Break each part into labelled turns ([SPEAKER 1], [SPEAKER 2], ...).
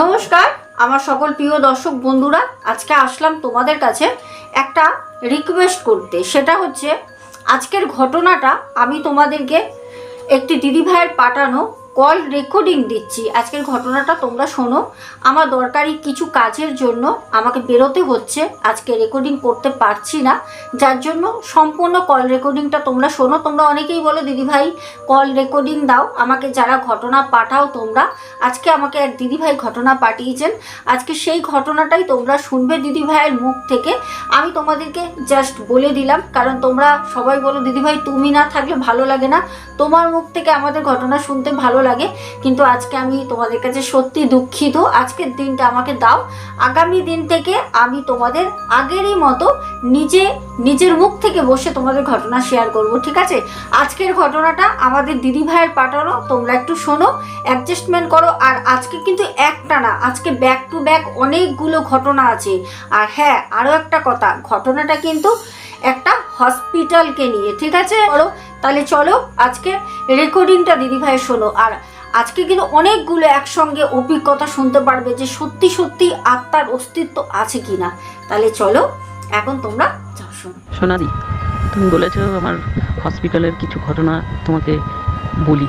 [SPEAKER 1] নমস্কার, আমার সকল প্রিয় দর্শক বন্ধুরা, আজকে আসলাম তোমাদের কাছে একটা রিকোয়েস্ট করতে। সেটা হচ্ছে, আজকের ঘটনাটা আমি তোমাদেরকে একটি দিদিভাইয়ের পাঠানো কল রেকর্ডিং দিচ্ছি। আজকের ঘটনাটা তোমরা শোনো। আমার দরকারি কিছু কাজের জন্য আমাকে বেরোতে হচ্ছে। আজকে রেকর্ডিং করতে পারছি না। যার জন্য সম্পূর্ণ কল রেকর্ডিংটা তোমরা শোনো। তোমরা অনেকেই বলো দিদিভাই কল রেকর্ডিং দাও। আমাকে যারা ঘটনা পাঠাও তোমরা। আজকে আমাকে এক দিদিভাই ঘটনা পাঠিয়েছেন। আজকে সেই ঘটনাটাই তোমরা শুনবে দিদিভাইয়ের মুখ থেকে। আমি তোমাদেরকে জাস্ট বলে দিলাম। কারণ তোমরা সবাই বলো দিদিভাই তুমি না থাকলে ভালো লাগে না। তোমার মুখ থেকে আমাদের ঘটনা শুনতে ভালো লাগে। কিন্তু আজকে আমি তোমাদের কাছে সত্যি দুঃখিত। আজকের দিনটা আমাকে দাও। আগামী দিন থেকে আমি তোমাদের আগেরই মতো নিজে, নিজের মুখ থেকে বসে তোমাদের ঘটনা শেয়ার করব, ঠিক আছে? আজকের ঘটনাটা আমাদের দিদিভাইয়ের পাঠানো, তোমরা একটু শোনো অ্যাডজাস্টমেন্ট করো। আর আজকে কিন্তু একটা না, আজকে ব্যাক টু ব্যাক অনেকগুলো ঘটনা আছে। আর হ্যাঁ আরও একটা কথা, ঘটনাটা কিন্তু একটা হসপিটালকে নিয়ে, ঠিক আছে? বলো তাহলে চলো আজকে রেকর্ডিংটা দিদিভাই শোনো। আর আজকে কিন্তু অনেকগুলো একসঙ্গে অভিজ্ঞতা শুনতে পারবে যে সত্যি সত্যি আত্মার অস্তিত্ব আছে কি না তাহলে চলো, এখন তোমরা যাও
[SPEAKER 2] সোনাদি, তুমি বলেছ আমার হসপিটালের কিছু ঘটনা তোমাকে বলি।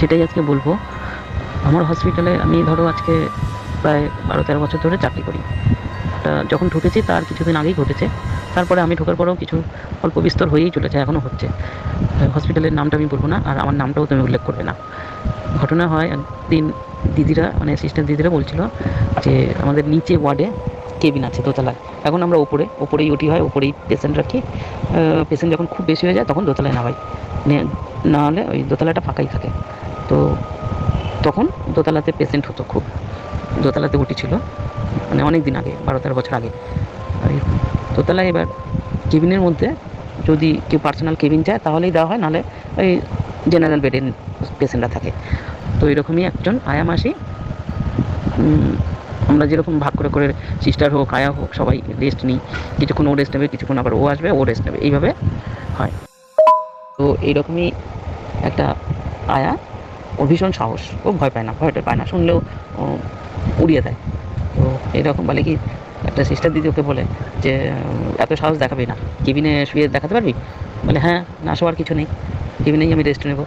[SPEAKER 2] সেটাই আজকে বলব। আমার হসপিটালে আমি ধরো আজকে প্রায় বারো তেরো বছর ধরে চাকরি করি। যখন ঢুকেছি, তার কিছুদিন আগেই ঘটেছে। তারপরে আমি ঢোকার পরেও কিছু অল্প বিস্তর হয়েই চলেছে এখনও হচ্ছে। হসপিটালের নামটা আমি বলব না, আর আমার নামটাও তুমি উল্লেখ করবে না। ঘটনা হয় একদিন দিদিরা মানে সিস্টার দিদিরা বলছিল যে আমাদের নিচে ওয়ার্ডে কেবিন আছে, দোতলায়। এখন আমরা ওপরে, ওপরেই ওটি হয়, ওপরেই পেশেন্ট রাখি। পেশেন্ট যখন খুব বেশি হয়ে যায় তখন দোতলায় নামাই। নে- হলে ওই দোতলাটা ফাঁকাই থাকে। তো তখন দোতলাতে পেশেন্ট হতো খুব। দোতলাতে ওটি ছিল মানে অনেক দিন আগে, বারো তেরো বছর আগে। দোতলায় এবার কেবিনের মধ্যে যদি কেউ পার্সোনাল কেবিন চায়, তাহলেই দেওয়া হয়, নাহলে ওই জেনারেল বেডের পেশেন্টরা থাকে। তো এরকমই একজন আয়া মাসি। আমরা যেরকম ভাগ করে করে সিস্টার হোক, আয়া হোক, সবাই রেস্ট নিই। কিছুক্ষণ ও রেস্ট নেবে, কিছুক্ষণ আবার ও আসবে, ও রেস্ট নেবে। এইভাবে হয়। তো এইরকমই একটা আয়া ওর ভীষণ সাহস। ও ভয় পায় না, ভয়টা পায় না। শুনলেও উড়িয়ে দেয়। তো এরকম বলে কি একটা সিস্টার দিদি ওকে বলে যে এত সাহস দেখাবি না। কেবিনে শুয়ে দেখাতে পারবি? বলে হ্যাঁ না শোয়ার কিছু নেই। কেবিনেই আমি রেস্ট নেব।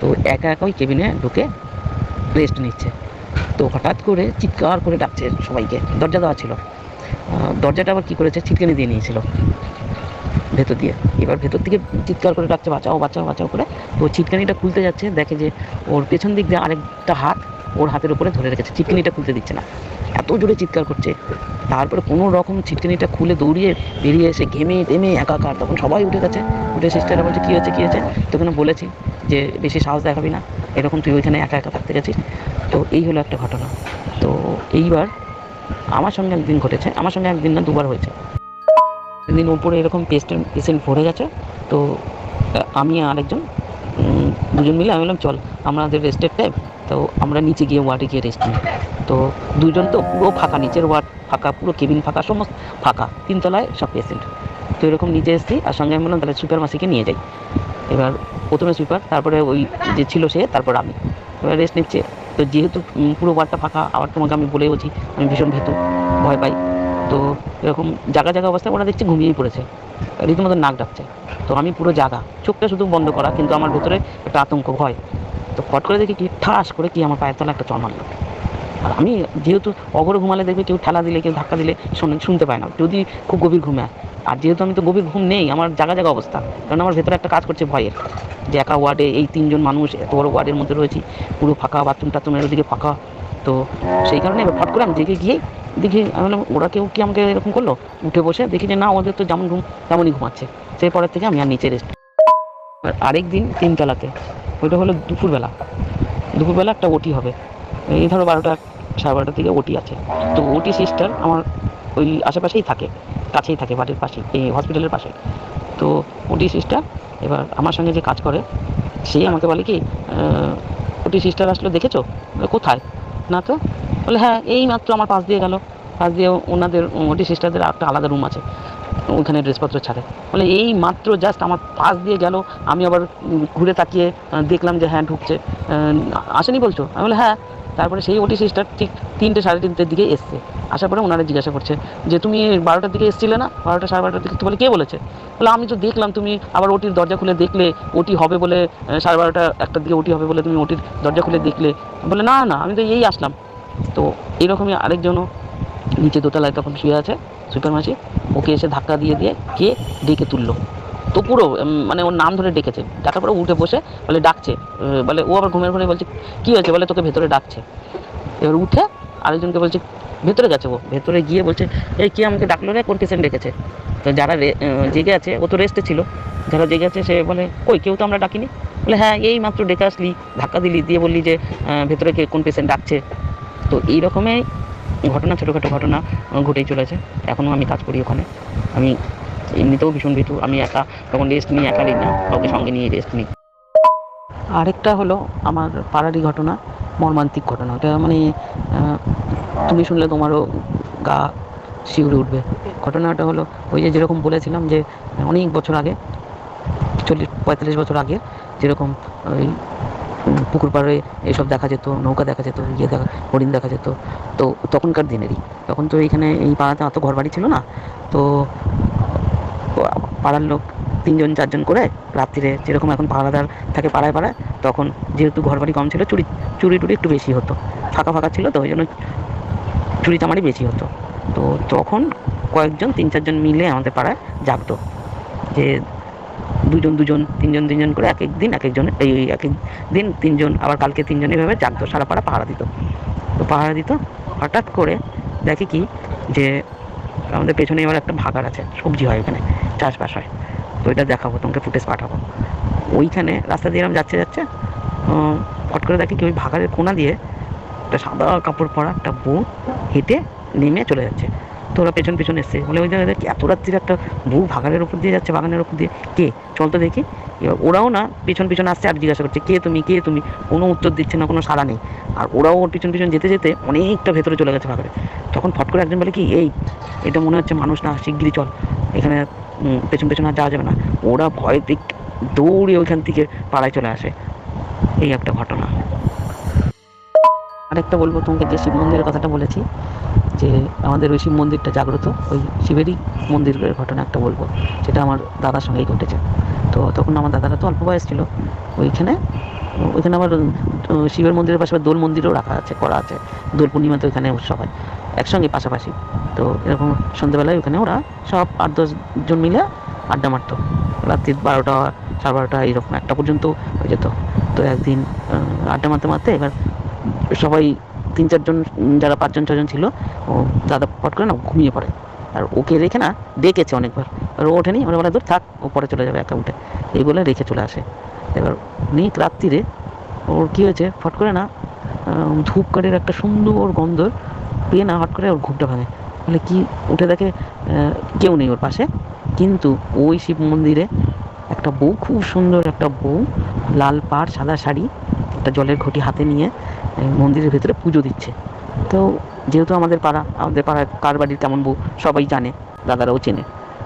[SPEAKER 2] তো একা একা ওই কেবিনে ঢুকে রেস্ট নিচ্ছে। তো হঠাৎ করে চিৎকার করে ডাকছে সবাইকে। দরজা দেওয়া ছিল। দরজাটা আবার কী করেছে? ছিটকানি দিয়ে নিয়েছিল। ভেতর দিয়ে। এবার ভেতর থেকে চিৎকার করে ডাকছে, বাঁচাও বাঁচাও বাঁচাও করে। তো ছিটকানিটা খুলতে যাচ্ছে, দেখে যে ওর পেছন দিক দিয়ে আরেকটা হাত ওর হাতের উপরে ধরে রেখেছে। ছিটকানিটা খুলতে দিচ্ছে না। এত জোরে চিৎকার করছে। তারপরে কোনো রকম ছিটকানিটা খুলে দৌড়িয়ে বেরিয়ে এসে ঘেমে টেমে একাকার তখন সবাই উঠে গেছে। উঠে সিস্টাররা বলছে, কী হয়েছে কী হয়েছে? তখন বলেছি যে, বেশি সাহস দেখাবি না। এরকম তুই ওইখানে একা একা থাকতে গেছিস। তো এই হলো একটা ঘটনা। তো এইবার আমার সঙ্গে একদিন ঘটেছে। আমার সঙ্গে একদিন না, দুবার হয়েছে। একদিন উপরে এরকম পেস্টের পেশেন্ট ভরে গেছে। তো আমি আর একজন দুজন মিলে আমি বললাম, চল আমাদের রেস্টের টাইম তো আমরা নিচে গিয়ে ওয়ার্ডে গিয়ে রেস্ট নিই। তো দুজন তো পুরো ফাঁকা, নিচের ওয়ার্ড ফাঁকা, পুরো কেবিন ফাঁকা, সমস্ত ফাঁকা। তিনতলায় সব পেশেন্ট তো এরকম নিচে এসেছি, আর সঙ্গে আমি বললাম, তাহলে সুপার মাসিকে নিয়ে যাই। এবার প্রথমে সুইপার তারপরে ওই যে ছিল সে, তারপর আমি। এবার রেস্ট নিচ্ছে। তো যেহেতু পুরো ওয়ার্ডটা ফাঁকা, আবার তোমাকে আমি বলেওছি আমি ভীষণ ভীতু, ভয় পাই। তো এরকম জায়গা জায়গা অবস্থায় ওরা দেখছি ঘুমিয়েই পড়েছে। রীতিমতো নাক ডাকছে। তো আমি পুরো জাগা, চোখটা শুধু বন্ধ করা, কিন্তু আমার ভেতরে একটা আতঙ্ক, ভয়। তো ফট করে দেখি কি ঠাস করে কি আমার পায়ের তলা একটা চড় মারলো। আর আমি যেহেতু অগরে ঘুমালে দেখবে কেউ ঠেলা দিলে, কেউ ধাক্কা দিলে শোনে শুনতে পায় না। যদি খুব গভীর ঘুমে। আর যেহেতু আমি তো গভীর ঘুম নেই, আমার জায়গা জায়গা অবস্থা। কারণ আমার ভেতরে একটা কাজ করছে ভয়ের যে একা ওয়ার্ডে এই তিনজন মানুষ এত বড় ওয়ার্ডের মধ্যে রয়েছি, পুরো ফাঁকা বাথরুম টাথরুমের ওদিকে ফাঁকা। তো সেই কারণে ফট করে আমি জেগে গিয়ে দেখি, আমি বললাম, ওরা কেউ কি আমাকে এরকম করল? উঠে বসে দেখি যে না, ওদের তো যেমন ঘুম তেমনই ঘুমাচ্ছে। সেই পরের থেকে আমি আর নিচে রেস্ট আরেক দিন তিনতলাতে। ওইটা হলো দুপুরবেলা। দুপুরবেলা একটা ওটি হবে। এই ধরো বারোটা, সাড়ে বারোটার দিকে ওটি আছে। তো ওটি সিস্টার আমার ওই আশেপাশেই থাকে, কাছেই থাকে, বাড়ির পাশে এই হসপিটালের পাশে। তো ওটি সিস্টার এবার আমার সঙ্গে যে কাজ করে সেই আমাকে বলে কি ওটি সিস্টার আসলো, দেখেছ? কোথায়? না তো? বলে হ্যাঁ এই মাত্র আমার পাশ দিয়ে গেল। পাশ দিয়ে ওনাদের, ওটি সিস্টারদের একটা আলাদা রুম আছে, ওইখানে ড্রেসপত্র ছাড়ে। বলে এই মাত্র জাস্ট আমার পাশ দিয়ে গেল, আমি আবার ঘুরে তাকিয়ে দেখলাম যে হ্যাঁ ঢুকছে। আসেনি বলছো? আমি বলে হ্যাঁ। তারপরে সেই ওটি সিস্টার ঠিক তিনটে সাড়ে তিনটের দিকে এসছে। আসার পরে ওনারা জিজ্ঞাসা করছে যে, তুমি বারোটার দিকে এসছিলে না? বারোটা সাড়ে বারোটার দিকে? বলে, কে বলেছে? বলে, আমি তো দেখলাম তুমি আবার ওটির দরজা খুলে দেখলে ওটি হবে বলে সাড়ে বারোটা একটার দিকে ওটি হবে বলে তুমি ওটির দরজা খুলে দেখলে? বলে, না না, আমি তো এই আসলাম। তো এরকমই আরেকজনও নিচে দোতলায় তখন শুয়ে আছে সুপার মাসি। ওকে এসে ধাক্কা দিয়ে দিয়ে কে ডেকে তুললো। তো পুরো মানে ওর নাম ধরে ডেকেছে। ডাকার পরে উঠে বসে বলে, ডাকছে। বলে, ও আবার ঘুমের ঘুরে বলছে, কী হয়েছে? বলে, তোকে ভেতরে ডাকছে। এবার উঠে আরেকজনকে বলছে, ভেতরে গেছে ও। ভেতরে গিয়ে বলছে, এই কে আমাকে ডাকলো রে? কোন পেশেন্ট ডেকেছে? তো যারা জেগে আছে, ও তো রেস্টে ছিল। যারা জেগে আছে, সে বলে, কই, কেউ তো আমরা ডাকিনি? বলে হ্যাঁ এই মাত্র ডেকে আসলি। ধাক্কা দিলি, দিয়ে বললি যে ভেতরে কে, কোন পেশেন্ট ডাকছে? তো এই রকমই ঘটনা, ছোটোখাটো ঘটনা ঘটেই চলেছে। এখনও আমি কাজ করি ওখানে। আমি এমনিতেও ভীষণ ভীতু। আমি একা, তখন রেস্ট নিই একা নিই না। কাউকে সঙ্গে নিয়ে রেস্ট নিই। আরেকটা হলো আমার পাড়ারই ঘটনা, মর্মান্তিক ঘটনা। ওটা মানে তুমি শুনলে তোমারও গা শিউরে উঠবে। ঘটনাটা হলো, ওই যে যেরকম বলেছিলাম যে, অনেক বছর আগে, চল্লিশ, পঁয়তাল্লিশ বছর আগে, যেরকম ওই পুকুর পাড়ে এসব দেখা যেত, নৌকা দেখা যেত ইয়ে দেখা, হরিণ দেখা যেত। তো তখনকার দিনেরই তখন তো এইখানে এই পাড়াতে অত ঘর বাড়ি ছিল না। তো পাড়ার লোক তিনজন, চারজন করে রাত্রিরে যেরকম এখন পাহারাদার থাকে পাড়ায় পাড়ায়, তখন যেহেতু ঘর বাড়ি কম ছিল, চুরি চুরি টুরি একটু বেশি হতো। ফাঁকা ফাঁকা ছিল তো ওই জন্য চুরি চামারি বেশি হতো। তো তখন কয়েকজন, তিন চারজন মিলে আমাদের পাড়ায় জাগতো। যে দুজন দুজন তিনজন তিনজন করে এক এক দিন, এক একজন এই এক এক দিন তিনজন, আবার কালকে তিনজন এভাবে জাগতো সারা পাড়া পাহারা দিত। তো পাহারা দিত, হঠাৎ করে দেখি কি যে আমাদের পেছনে এবার একটা ভাগার আছে, সবজি হয় এখানে চাষবাস হয়। তো এটা দেখাবো, তোমাকে ফুটেজ পাঠাবো। ওইখানে রাস্তা দিয়ে এরকম যাচ্ছে যাচ্ছে হট করে দেখি কি ওই ভাগারের কোনা দিয়ে একটা সাদা কাপড় পরা একটা বউ হেঁটে নেমে চলে যাচ্ছে। তো ওরা পেছন পেছন এসছে। বলে ওই জায়গায় এত রাত্রির একটা বউ ভাগানের উপর দিয়ে যাচ্ছে, বাগানের উপর দিয়ে? কে? চল তো দেখি। এবার ওরাও না পেছন পেছন আসছে আর জিজ্ঞাসা করছে, কে তুমি? কে তুমি? কোনো উত্তর দিচ্ছে না, কোনো সাড়া নেই। আর ওরাও ওর পিছন পিছন যেতে যেতে অনেকটা ভেতরে চলে গেছে ভাগারে তখন ফট করে একজন বলে, কি? এই, এটা মনে হচ্ছে মানুষ না শিগগিরি চল। এখানে পেছন পেছন আর যাওয়া যাবে না। ওরা ভয় দিক দৌড়ে ওইখান থেকে পাড়ায় চলে আসে। এই একটা ঘটনা। আরেকটা বলব তোমাকে, যে শিব মন্দিরের কথাটা বলেছি, যে আমাদের ওই শিব মন্দিরটা জাগ্রত, ওই শিবেরই মন্দিরের ঘটনা একটা বলব সেটা আমার দাদার সঙ্গেই ঘটেছে। তো তখন আমার দাদারা তো অল্প বয়স ছিল, ওইখানে ওইখানে আমার শিবের মন্দিরের পাশে আবার দোল মন্দিরও রাখা আছে, করা আছে, দোল পূর্ণিমাতে ওইখানে উৎসব হয়, একসঙ্গে পাশাপাশি। তো এরকম সন্ধ্যেবেলায় ওখানে ওরা সব আট দশ জন মিলে আড্ডা মারতো, রাত্রি বারোটা, সাড়ে বারোটা, এইরকম একটা পর্যন্ত হয়ে যেত। তো একদিন আড্ডা মারতে মারতে এবার সবাই তিন চারজন যারা পাঁচজন ছজন ছিল, ও দাদা পট করে না ঘুমিয়ে পড়ে। আর ওকে রেখে না, ডেকেছে অনেকবার। আর ও ওঠেনি ওরা বলে থাক, ও পরে চলে যাবে উঠে। এই বলে রেখে চলে আসে। এবার অনেক রাত্রিরে ওর কী হয়েছে, ফট করে না ধূপকাঠির একটা সুন্দর গন্ধ পেয়ে না হট করে ওর ঘুমটা ভাঙে। বলে, কি? উঠে দেখে কেউ নেই ওর পাশে। কিন্তু ওই শিব মন্দিরে একটা বউ, খুব সুন্দর একটা বউ, লাল পাড়, সাদা শাড়ি, একটা জলের ঘটি হাতে নিয়ে এই মন্দিরের ভেতরে পুজো দিচ্ছে। তো যেহেতু আমাদের পাড়া, আমাদের পাড়ায় কার বাড়ির কেমন বউ, সবাই জানে, দাদারাও চেনে।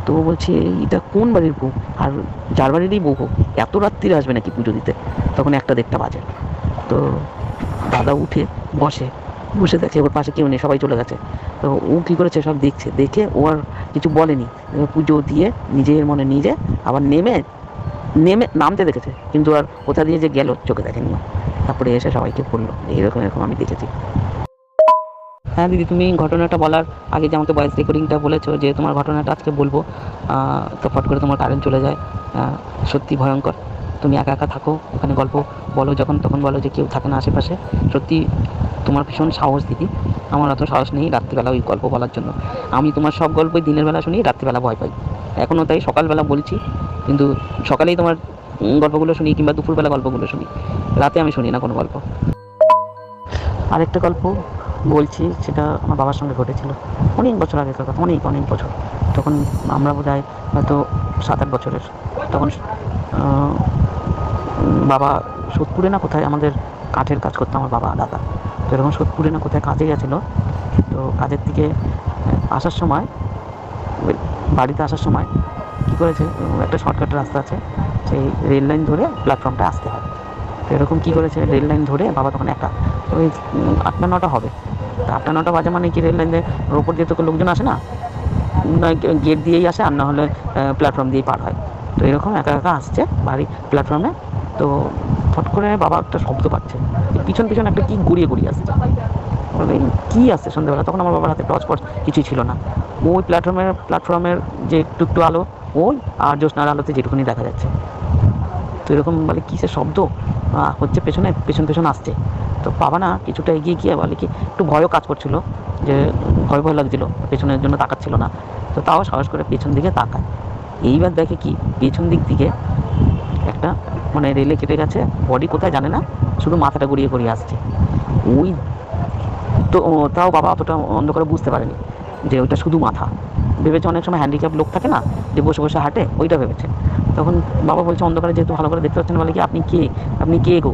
[SPEAKER 2] তো ও বলছে এটা কোন বাড়ির বউ? আর যার বাড়িরই বউ হোক, এত রাত্রিরে আসবে নাকি পুজো দিতে? তখন একটা দেড়টা বাজে। তো দাদা উঠে বসে বসে দেখে ওর পাশে কেউ নেই, সবাই চলে গেছে। তো ও কী করেছে, সব দেখছে। দেখে ও আর কিছু বলেনি। পুজো দিয়ে নিজের মনে নিজে আবার নেমে নেমে নামতে দেখেছে। কিন্তু আর কোথা দিয়ে যে গেল, চোখে দেখেনি। তারপরে এসে সবাইকে বলল এইরকম এরকম আমি দেখেছি। হ্যাঁ দিদি, তুমি ঘটনাটা বলার আগে যে আমাকে ভয়েস রেকর্ডিংটা বলেছ যে তোমার ঘটনাটা আজকে বলব তো ফট করে তোমার কারেন্ট চলে যায় সত্যি ভয়ঙ্কর। তুমি একা একা থাকো, ওখানে গল্প বলো, যখন তখন বলো যে কেউ থাকে না আশেপাশে। সত্যি তোমার ভীষণ সাহস দিদি, আমার অত সাহস নেই রাত্রিবেলা ওই গল্প বলার জন্য। আমি তোমার সব গল্পই দিনের বেলা শুনি রাত্রিবেলা ভয় পাই। এখনও তাই সকালবেলা বলছি, কিন্তু সকালেই তোমার গল্পগুলো শুনি কিংবা দুপুরবেলা গল্পগুলো শুনি। রাতে আমি শুনি না কোনো গল্প। আরেকটা গল্প বলছি, সেটা আমার বাবার সঙ্গে ঘটেছিল। অনেক বছর আগেকার কথা, অনেক অনেক বছর। তখন আমরা বোধ হয় হয়তো সাত, আট বছরের। তখন বাবা সোদপুরে না কোথায় আমাদের কাঠের কাজ করতো, আমার বাবা দাদা। তো এরকম সোদপুরে না কোথায় কাজে গেছিল। তো কাজের দিকে আসার সময় বাড়িতে আসার সময় কী করেছে, একটা শর্টকাট রাস্তা আছে। সেই রেল লাইন ধরে প্ল্যাটফর্মটা আসতে হয় তো এরকম কী করেছে রেল লাইন ধরে বাবা তখন একা ওই আটটা নটা হবে। তা আটটা নটা বাজে মানে কি রেল লাইনের ওপর দিয়ে তো লোকজন আসে না? গেট দিয়েই আসে আর না হলে প্ল্যাটফর্ম দিয়েই পার হয়। তো এরকম একা একা আসছে বাড়ি প্ল্যাটফর্মে তো ফট করে বাবা একটা শব্দ পাচ্ছে। পিছন পিছন একটা কি গড়িয়ে গড়িয়ে আসছে। বলে কী আসছে সন্ধ্যেবেলা? তখন আমার বাবার হাতে টর্চ ফর্চ কিছুই ছিল না। ওই প্ল্যাটফর্মের প্ল্যাটফর্মের যে একটু একটু আলো, ওই আর জ্যোৎস্নার আলোতে যেটুকুনি দেখা যাচ্ছে। তো এরকম বলে কিসের শব্দ? হচ্ছে পেছনে, পেছন পেছন আসছে। তো বাবা না কিছুটা এগিয়ে গিয়ে বলে কি, একটু ভয়ও কাজ করছিল, যে ভয় ভয় লাগছিল, পেছনের জন্য তাকাচ্ছিল না। তো তাও সাহস করে পেছন দিকে তাকায়। এইবার দেখে কি, পেছন দিক থেকে একটা মানে রেলে কেটে গেছে বডি কোথায় জানে না, শুধু মাথাটা গড়িয়ে গড়িয়ে আসছে। ওই তো তাও বাবা অতটা অন্ধকারে বুঝতে পারেনি যে ওইটা শুধু মাথা। ভেবেছে অনেক সময় হ্যান্ডিক্যাপ লোক থাকে না, যে বসে বসে হাঁটে, ওইটা ভেবেছে। তখন বাবা বলছে, অন্ধকারে যেহেতু ভালো করে দেখতে পাচ্ছেন বলে কি আপনি কে? আপনি কে গো?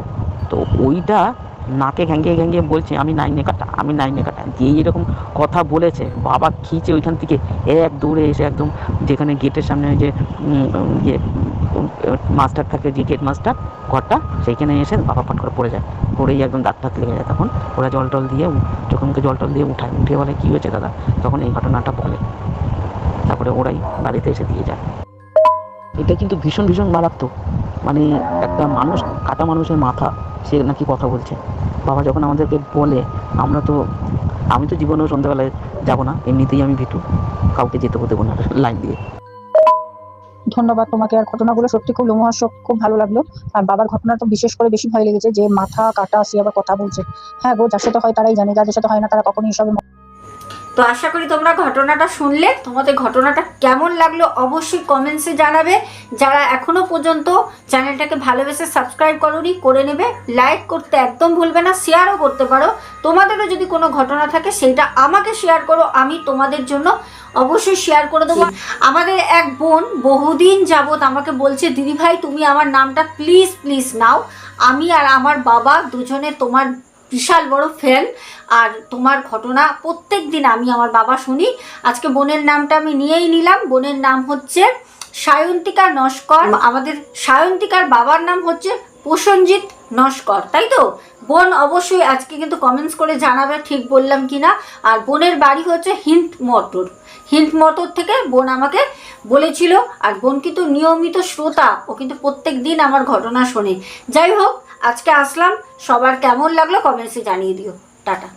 [SPEAKER 2] তো ওইটা নাকে ঘ্যাঙ্গিয়ে ঘ্যাঙ্গিয়ে বলছে, আমি নাইনে কাটা, আমি নাইনে কাটা। দিয়ে এরকম কথা বলেছে, বাবা খিচে ওইখান থেকে এক দৌড়ে এসে একদম যেখানে গেটের সামনে যে ইয়ে মাস্টার থাকে, যে গেট মাস্টার ঘরটা, সেইখানে এসে বাবা ফট করে পড়ে যায়। পড়েই একদম টাত লেগে যায় তখন। ওরা জল টল দিয়ে চোখে জল টল দিয়ে উঠায়। উঠে বলে, কী হয়েছে দাদা? তখন এই ঘটনাটা বলে। তারপরে ওরাই বাড়িতে এসে দিয়ে যায়। এটা কিন্তু ভীষণ ভীষণ মারাত্মক। মানে একটা মানুষ, কাটা মানুষের মাথা, সে নাকি কথা বলছে। বাবা যখন আমাদেরকে বলে, আমরা তো, আমি তো জীবনেও সন্ধ্যাবেলায় যাব না, এমনিতেই আমি ভিটু কাউকে যেতে দেবো না, লাইন দিয়ে।
[SPEAKER 3] ধন্যবাদ তোমাকে। আর ঘটনাগুলো সত্যি খুব লোমহাস্য খুব ভালো লাগল। আর বাবার ঘটনা তো বিশেষ করে বেশি ভয় লেগেছে যে মাথা, কাটা, সে আবার কথা বলছে। হ্যাঁ গো, যার সাথে হয় তারাই জানে যাদের সাথে হয় না তারা কখনোই এসবের
[SPEAKER 1] তো আশা করি তোমরা ঘটনাটা শুনলে। তোমাদের ঘটনাটা কেমন লাগল অবশ্যই কমেন্টসে জানাবে। যারা এখনও পর্যন্ত চ্যানেলটাকে ভালোবেসে সাবস্ক্রাইব করোনি, করে নেবে। লাইক করতে একদম ভুলবে না শেয়ারও করতে পারো। তোমাদেরও যদি কোনো ঘটনা থাকে, সেইটা আমাকে শেয়ার করো, আমি তোমাদের জন্য অবশ্যই শেয়ার করে দেবো। আমাদের এক বোন বহুদিন যাবৎ আমাকে বলছে দিদি ভাই তুমি আমার নামটা প্লিজ প্লিজ নাও। আমি আর আমার বাবা দুজনে তোমার বিশাল বড় ফ্যান আর তোমার ঘটনা প্রত্যেক দিন আমি আমার বাবা শুনি। আজকে বোনের নামটা আমি নিয়েই নিলাম। বোনের নাম হচ্ছে সায়ন্তিকা নস্কর। আমাদের সায়ন্তিকার বাবার নাম হচ্ছে প্রসঞ্জিৎ নস্কর, তাই তো? বোন অবশ্যই আজকে কিন্তু কমেন্টস করে জানাবে, ঠিক বললাম কি না আর বোনের বাড়ি হচ্ছে হিন্দ মটর হিন্দ মটর থেকে বোন আমাকে বলেছিল। আর বোন কিন্তু নিয়মিত শ্রোতা। ও কিন্তু প্রত্যেক দিন আমার ঘটনা শোনে। যাই হোক আজকে আসলাম সবার কেমন লাগল কমেন্টসে জানিয়ে দিও। টাটা।